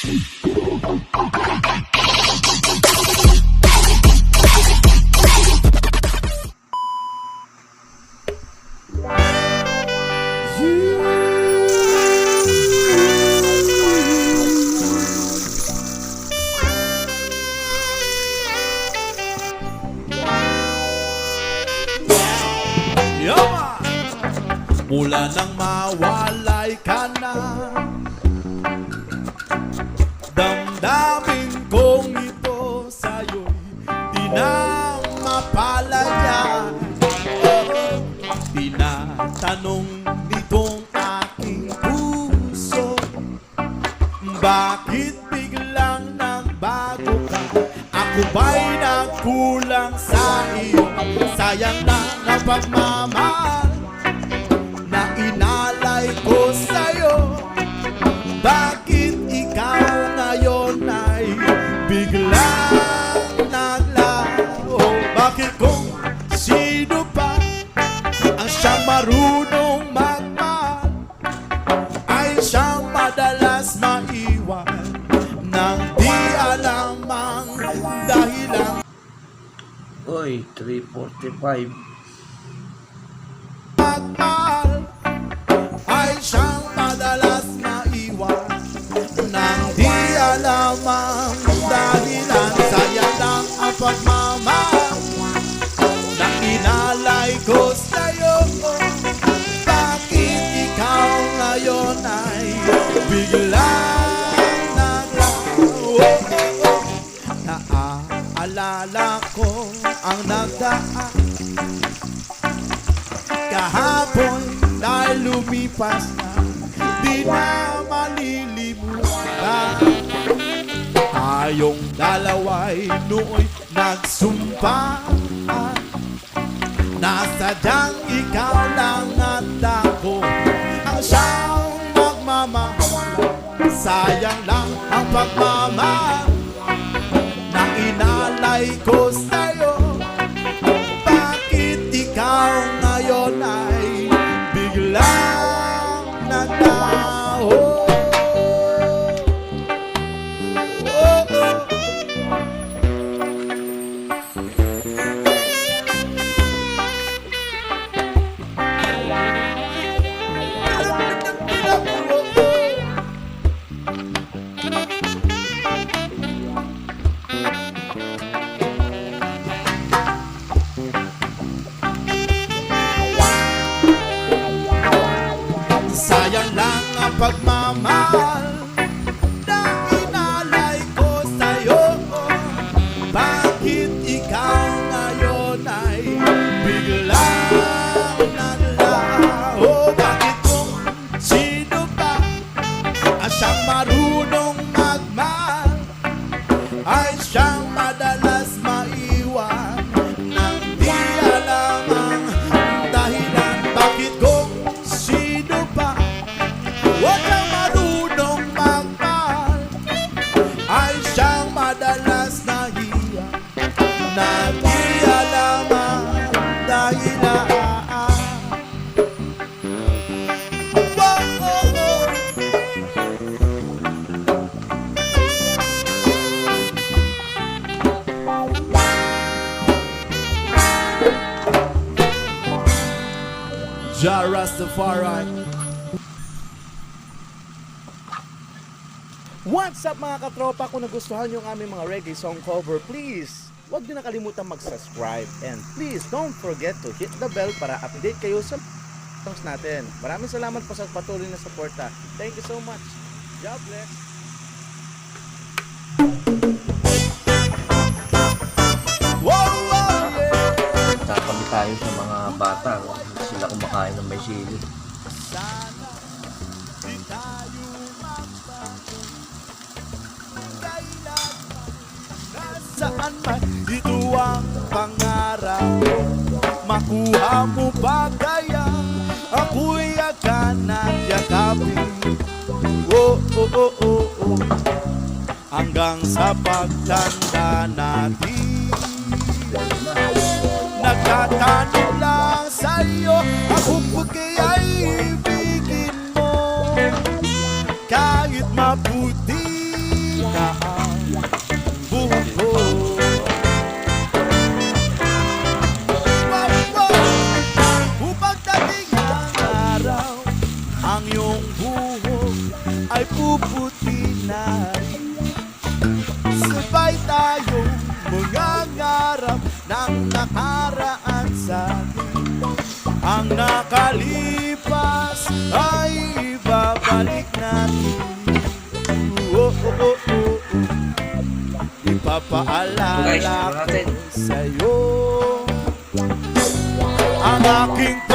Mula nang mawalay ka na Bakit biglang nagbago ka? Ako ba'y nagkulang sa iyo? Sayang na ang pagmamahal Na inalay ko sa'yo Bakit ikaw ngayon ay biglang naglaho? Bakit kung sino pa ang siyang marunong magmahal Oy, 345. magmahal ay siyang madalas maiwan nang di alam ang dahilan sayang lang ang pagmamahal na inalay bakit ikaw ngayon ay biglang Naaalala ko ang nagdaan. Kahapon dahil lumipas na Di na malilimutan. Tayong dalawa'y nooy nagsumpaan Nasadyang ikaw lang at ako Ang siyang magmamahal. Sayang lang ang pagmamahal Na inalay ko sa'yo Ja Rastafari What's up mga katropa? Kung nagustuhan nyo ang aming mga reggae song cover, please, huwag nyo na kalimutan mag-subscribe. And please, don't forget to hit the bell para update kayo sa songs natin. Maraming salamat po sa patuloy na suporta. Thank you so much. God bless. Tatabi tayo sa mga bata. oh. Kumakain ng may sili. Kailan man, Ito ang pangarap Makuha mo ba kaya? Ako'y akan at yakapin. Oh, oh, oh, oh, oh Hanggang sa pagtanda natin. Nagtatanong nakaraan sa atin Ang nakalipas ay ibabalik natin. Oh, oh, oh, oh. Ipapaalala ko sa'yo. Ang aking